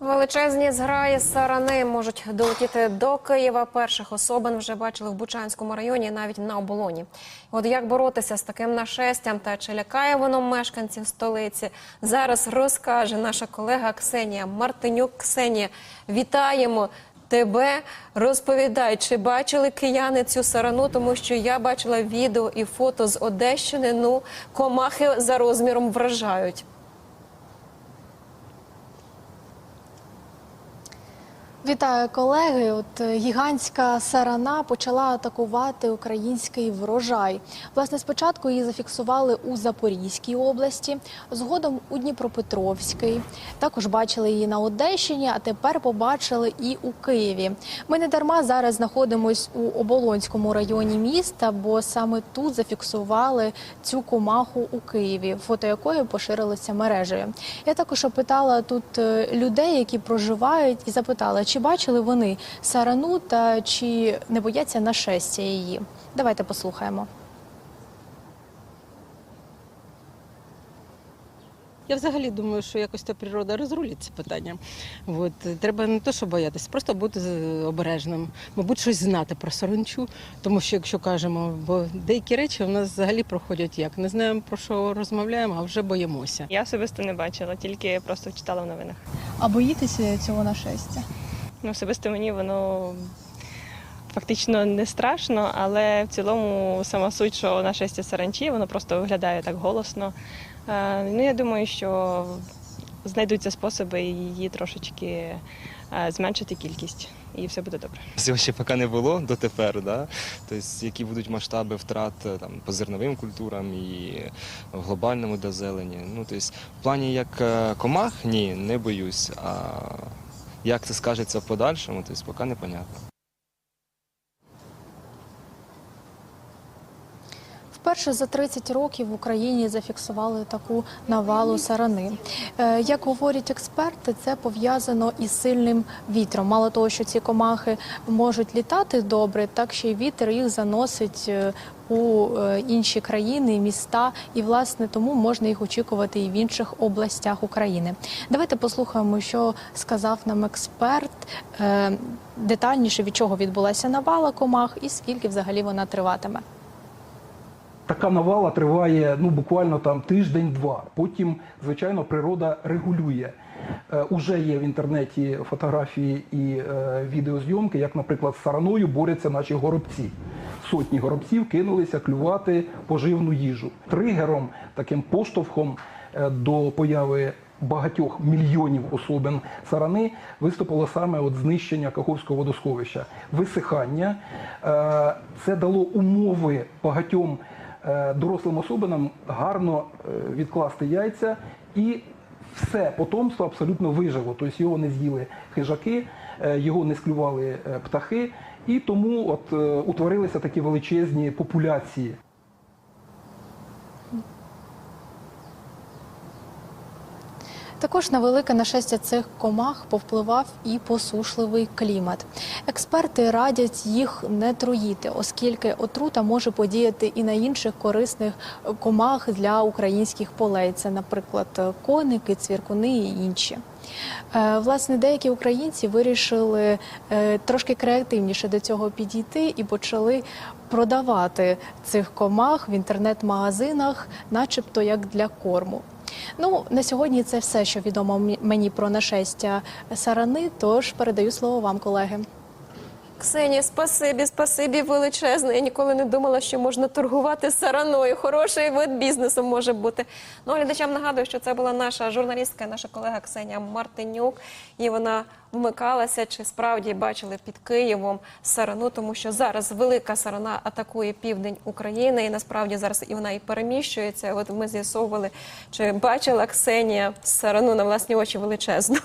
Величезні зграї сарани можуть долетіти до Києва. Перших особин вже бачили в Бучанському районі, навіть на оболоні. От як боротися з таким нашестям та чи лякає воно мешканців столиці? Зараз розкаже наша колега Ксенія Мартинюк. Ксенія, вітаємо. Тебе розповідай, чи бачили кияни цю сарану, тому що я бачила відео і фото з Одещини. Ну, комахи за розміром вражають. Вітаю колеги. От е, гігантська сарана почала атакувати український врожай. Власне, спочатку її зафіксували у Запорізькій області, згодом у Дніпропетровській. Також бачили її на Одещині, а тепер побачили і у Києві. Ми не дарма зараз знаходимось у Оболонському районі міста, бо саме тут зафіксували цю комаху у Києві, фото якої поширилося мережею. Я також опитала тут е, людей, які проживають, і запитала, чи бачили вони сарану та чи не бояться нашестя її. Давайте послухаємо. Я взагалі думаю, що якось та природа розрулить це питання. От. Треба не то, що боятися, просто бути з- обережним, мабуть, щось знати про саранчу, тому що якщо кажемо, бо деякі речі у нас взагалі проходять як не знаємо про що розмовляємо, а вже боїмося. Я особисто не бачила, тільки просто читала в новинах. А боїтеся цього нашестя? Ну, особисто мені воно фактично не страшно, але в цілому сама суть, що нашестя саранчі, воно просто виглядає так голосно. Е, Ну, я думаю, що знайдуться способи її трошечки е, зменшити кількість, і все буде добре. Цього ще поки не було дотепер, да? тобто, які будуть масштаби втрат е, там, по зерновим культурам і в глобальному для зелені. Ну, тобто, в плані як комах, ні, не боюсь. А як це скажеться в подальшому, тобто, поки непонятно. Вперше за 30 років в Україні зафіксували таку навалу сарани. Е, Як говорять експерти, це пов'язано із сильним вітром. Мало того, що ці комахи можуть літати добре, так ще й вітер їх заносить е, у е, інші країни, міста, і власне тому можна їх очікувати і в інших областях України. Давайте послухаємо, що сказав нам експерт детальніше від чого відбулася навала комах і скільки взагалі вона триватиме. Така навала триває ну буквально там тиждень-два. Потім, звичайно, природа регулює. Е, уже є в інтернеті фотографії і е, відеозйомки, як, наприклад, з сараною борються наші горобці. Сотні горобців кинулися клювати поживну їжу. Тригером, таким поштовхом е, до появи багатьох мільйонів особин сарани виступило саме от знищення Каховського водосховища, висихання. Е, Це дало умови багатьом дорослим особинам гарно е, відкласти яйця і все потомство абсолютно вижило. Тобто його не з'їли хижаки, е, його не склювали е, птахи, і тому от е, утворилися такі величезні популяції. Також на велике нашестя цих комах повпливав і посушливий клімат. Експерти радять їх не труїти, оскільки отрута може подіяти і на інших корисних комах для українських полей. Це, наприклад, коники, цвіркуни і інші. Е, Власне, деякі українці вирішили е, трошки креативніше до цього підійти і почали продавати цих комах в інтернет-магазинах, начебто як для корму. Ну, на сьогодні це все, що відомо мені про нашестя сарани. Тож передаю слово вам, колеги. Ксенія, спасибі, спасибі величезне. Я ніколи не думала, що можна торгувати сараною. Хороший вид бізнесу може бути. Ну, глядачам нагадую, що це була наша журналістка, наша колега Ксенія Мартинюк. І вона вмикалася, чи справді бачили під Києвом сарану, тому що зараз велика сарана атакує південь України, і насправді зараз і вона і переміщується. От ми з'ясовували, чи бачила Ксенія сарану на власні очі величезну.